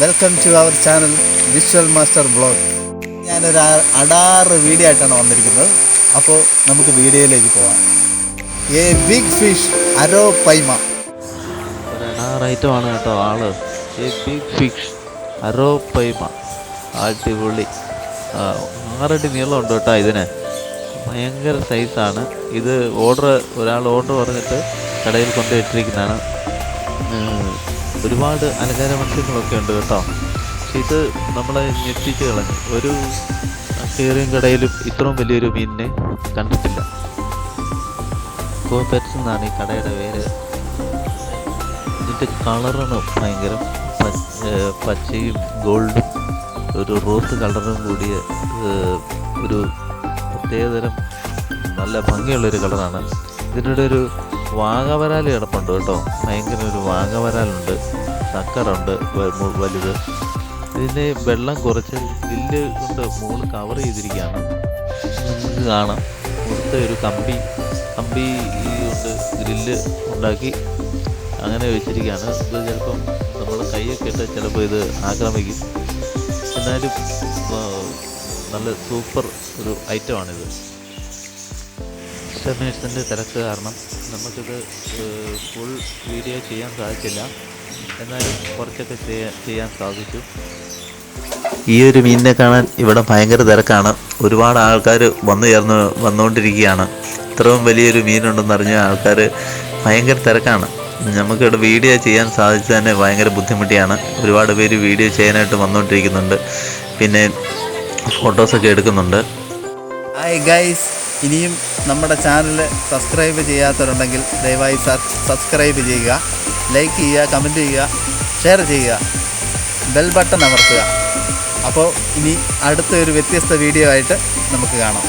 Welcome to our channel visual master blog ഞാനൊരു അടാറ് video ആയിട്ടാണ് വന്നിരിക്കുന്നത്. അപ്പോൾ നമുക്ക് വീഡിയോയിലേക്ക് പോവാം. A big fish arapaima ഒരു ഐറ്റമാണ് കേട്ടോ ആൾ. A big fish arapaima അടിപൊളി ആറടി നീളമുണ്ട് കേട്ടോ ഇതിന്. ഭയങ്കര സൈസാണ് ഇത് ഓർഡർ ഒരാൾ ഓർഡർ പറഞ്ഞിട്ട് കടയിൽ കൊണ്ട് ഇട്ടിരിക്കുന്നതാണ് ഉം, ഒരുപാട് അലങ്കാര മത്സ്യങ്ങളൊക്കെ ഉണ്ട് കേട്ടോ. ഇത് നമ്മളെ ഞെട്ടിച്ച് കളഞ്ഞു. ഒരു കയറിയും കടയിലും ഇത്രയും വലിയൊരു മീനിനെ കണ്ടിട്ടില്ല. കോപ്പറ്റ്സ് എന്നാണ് ഈ കടയുടെ പേര്. ഇതിന്റെ കളറാണ് ഭയങ്കര പച്ചയും ഗോൾഡും ഒരു റോസ് കളറും കൂടിയ ഒരു പ്രത്യേകതരം നല്ല ഭംഗിയുള്ളൊരു കളറാണ്. ഇതിന്റെ ഒരു വാഗവരാൽ കിടപ്പുണ്ട് കേട്ടോ. ഭയങ്കര ഒരു വാഗവരാലുണ്ട് സക്കറുണ്ട് വലുത്. ഇതിന്റെ വെള്ളം കുറച്ച് ഗ്രില്ല് കൊണ്ട് മുകളിൽ കവർ ചെയ്തിരിക്കുകയാണ്. നമുക്ക് കാണാം. ഇവിടുത്തെ ഒരു കമ്പി കമ്പി കൊണ്ട് ഗ്രില്ല് ഉണ്ടാക്കി അങ്ങനെ വെച്ചിരിക്കുകയാണ്. ഇത് ചിലപ്പം നമ്മൾ കൈയൊക്കെ ഇട്ട് ചിലപ്പോൾ ഇത് ആക്രമിക്കും. എന്നാലും നല്ല സൂപ്പർ ഒരു ഐറ്റമാണിത് കസ്റ്റമേഴ്സിന്റെ തിരക്ക് കാരണം നമുക്കിത് ഫുൾ വീഡിയോ ചെയ്യാൻ സാധിച്ചില്ല. എന്നാലും കുറച്ചൊക്കെ ചെയ്യാൻ ചെയ്യാൻ സാധിച്ചു. ഈ ഒരു മീനിനെ കാണാൻ ഇവിടെ ഭയങ്കര തിരക്കാണ്. ഒരുപാട് ആൾക്കാർ വന്നു ചേർന്ന് വന്നുകൊണ്ടിരിക്കുകയാണ്. ഇത്രയും വലിയൊരു മീനുണ്ടെന്ന് അറിഞ്ഞ ആൾക്കാർ ഭയങ്കര തിരക്കാണ്. നമുക്കിവിടെ വീഡിയോ ചെയ്യാൻ സാധിച്ചത് തന്നെ ഭയങ്കര ബുദ്ധിമുട്ടിയാണ്. ഒരുപാട് പേര് വീഡിയോ ചെയ്യാനായിട്ട് വന്നുകൊണ്ടിരിക്കുന്നുണ്ട്. പിന്നെ ഫോട്ടോസൊക്കെ എടുക്കുന്നുണ്ട്. ഹായ് ഗൈസ് ഇനിയും നമ്മുടെ ചാനൽ സബ്സ്ക്രൈബ് ചെയ്യാത്തവരുണ്ടെങ്കിൽ ദയവായി സബ്സ്ക്രൈബ് ചെയ്യുക ലൈക്ക് ചെയ്യുക കമന്റ് ചെയ്യുക ഷെയർ ചെയ്യുക ബെൽ ബട്ടൺ അമർത്തുക. അപ്പോൾ ഇനി അടുത്ത ഒരു വ്യത്യസ്ത വീഡിയോ ആയിട്ട് നമുക്ക് കാണാം.